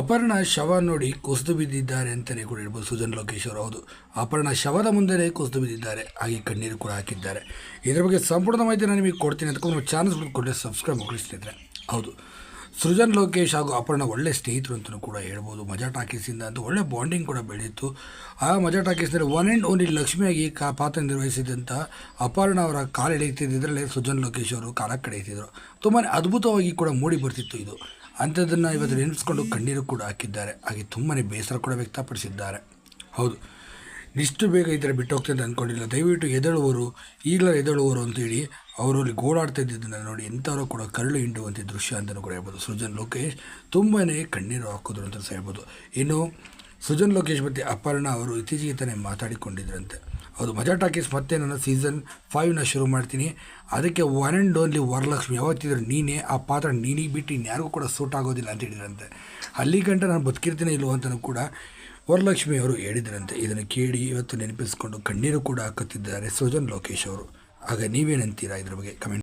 ಅಪರ್ಣ ಶವ ನೋಡಿ ಕುಸಿದು ಬಿದ್ದಿದ್ದಾರೆ ಅಂತಲೇ ಕೂಡ ಹೇಳ್ಬೋದು ಸುಜನ್ ಲೋಕೇಶ್ ಅವರು. ಹೌದು, ಅಪರ್ಣ ಶವದ ಮುಂದೆನೇ ಕುಸಿದು ಬಿದ್ದಿದ್ದಾರೆ. ಹಾಗೆ ಕಣ್ಣೀರು ಕೂಡ ಹಾಕಿದ್ದಾರೆ. ಇದರ ಬಗ್ಗೆ ಸಂಪೂರ್ಣ ಮಾಹಿತಿ ನಾನು ನಿಮಗೆ ಕೊಡ್ತೀನಿ ನಮ್ಮ ಚಾನಲ್ಸ್ ಕೊಟ್ಟರೆ ಸಬ್ಸ್ಕ್ರೈಬ್ ಮುಗಿಸ್ತಿದ್ರೆ ಹೌದು, ಸೃಜನ್ ಲೋಕೇಶ್ ಹಾಗೂ ಅಪರ್ಣ ಒಳ್ಳೆ ಸ್ನೇಹಿತರು ಅಂತಲೂ ಕೂಡ ಹೇಳ್ಬೋದು. ಮಜಾ ಟಾಕೀಸಿಂದ ಅಂತ ಒಳ್ಳೆ ಬಾಂಡಿಂಗ್ ಕೂಡ ಬೆಳೆಯಿತು. ಆ ಮಜಾ ಟಾಕೀಸ್ನಲ್ಲಿ ಒನ್ ಆ್ಯಂಡ್ ಓನ್ಲಿ ಲಕ್ಷ್ಮಿಯಾಗಿ ಕಾ ಪಾತ್ರ ನಿರ್ವಹಿಸಿದಂಥ ಅಪರ್ಣ ಅವರ ಕಾಲು ಎಳೆಯುತ್ತಿದ್ದರಲ್ಲೇ ಸುಜನ್ ಲೋಕೇಶ್ ಅವರು ಕಾಲ ಕಡೆಯುತ್ತಿದ್ದರು ತುಂಬಾ ಅದ್ಭುತವಾಗಿ ಕೂಡ ಮೂಡಿ ಬರ್ತಿತ್ತು ಇದು. ಅಂಥದ್ದನ್ನು ಇವತ್ತು ನೆನೆಸ್ಕೊಂಡು ಕಣ್ಣೀರು ಕೂಡ ಹಾಕಿದ್ದಾರೆ. ಹಾಗೆ ತುಂಬಾ ಬೇಸರ ಕೂಡ ವ್ಯಕ್ತಪಡಿಸಿದ್ದಾರೆ. ಹೌದು. ಇಷ್ಟು ಬೇಗ ಈ ಥರ ಬಿಟ್ಟು ಹೋಗ್ತದೆ ಅಂದ್ಕೊಂಡಿಲ್ಲ ದಯವಿಟ್ಟು ಎದಳುವರು ಈಗಲೇ ಎದಳುವರು ಅಂತೇಳಿ ಅವರು ಅಲ್ಲಿ ಗೋಳಾಡ್ತಾ ಇದ್ದಿದ್ದನ್ನು ನೋಡಿ ಎಂಥವರು ಕೂಡ ಕರಳು ಹಿಂಡುವಂಥ ದೃಶ್ಯ ಅಂತಲೂ ಕೂಡ ಹೇಳ್ಬೋದು. ಸೃಜನ್ ಲೋಕೇಶ್ ತುಂಬಾ ಕಣ್ಣೀರು ಹಾಕಿದ್ರು ಅಂತ ಸಹ ಹೇಳ್ಬೋದು. ಇನ್ನು ಸೃಜನ್ ಲೋಕೇಶ್ ಮತ್ತು ಅಪರ್ಣ ಅವರು ಇತ್ತೀಚೆಗೆ ತಾನೇ ಮಾತಾಡಿಕೊಂಡಿದ್ರಂತೆ. ಹೌದು, ಮಜಾ ಟಾಕೀಸ್ ಮತ್ತೆ ನನ್ನ ಸೀಸನ್ ಫೈವ್ನ ಶುರು ಮಾಡ್ತೀನಿ. ಅದಕ್ಕೆ ಒನ್ ಆ್ಯಂಡ್ ಓನ್ಲಿ ವರಲಕ್ಷ್ಮಿ, ಯಾವತ್ತಿದ್ರು ನೀನೇ, ಆ ಪಾತ್ರ ನೀನಿಗೆ ಬಿಟ್ಟು ಇನ್ಯಾರಿಗೂ ಕೂಡ ಸೂಟ್ ಆಗೋದಿಲ್ಲ ಅಂತ ಹೇಳಿದ್ರಂತೆ. ಅಲ್ಲಿ ಗಂಟ ನಾನು ಬದುಕಿರ್ತೀನಿ ಇಲ್ಲೋ ಅಂತಲೂ ಕೂಡ ವರಲಕ್ಷ್ಮಿ ಅವರು ಹೇಳಿದ್ರಂತೆ. ಇದನ್ನು ಕೇಳಿ ಇವತ್ತು ನೆನಪಿಸ್ಕೊಂಡು ಕಣ್ಣೀರು ಕೂಡ ಹಾಕುತ್ತಿದ್ದಾರೆ ಸೃಜನ್ ಲೋಕೇಶ್ ಅವರು. ಆಗ ನೀವೇನಂತೀರಾ ಇದ್ರ ಬಗ್ಗೆ ಕಮೆಂಟ್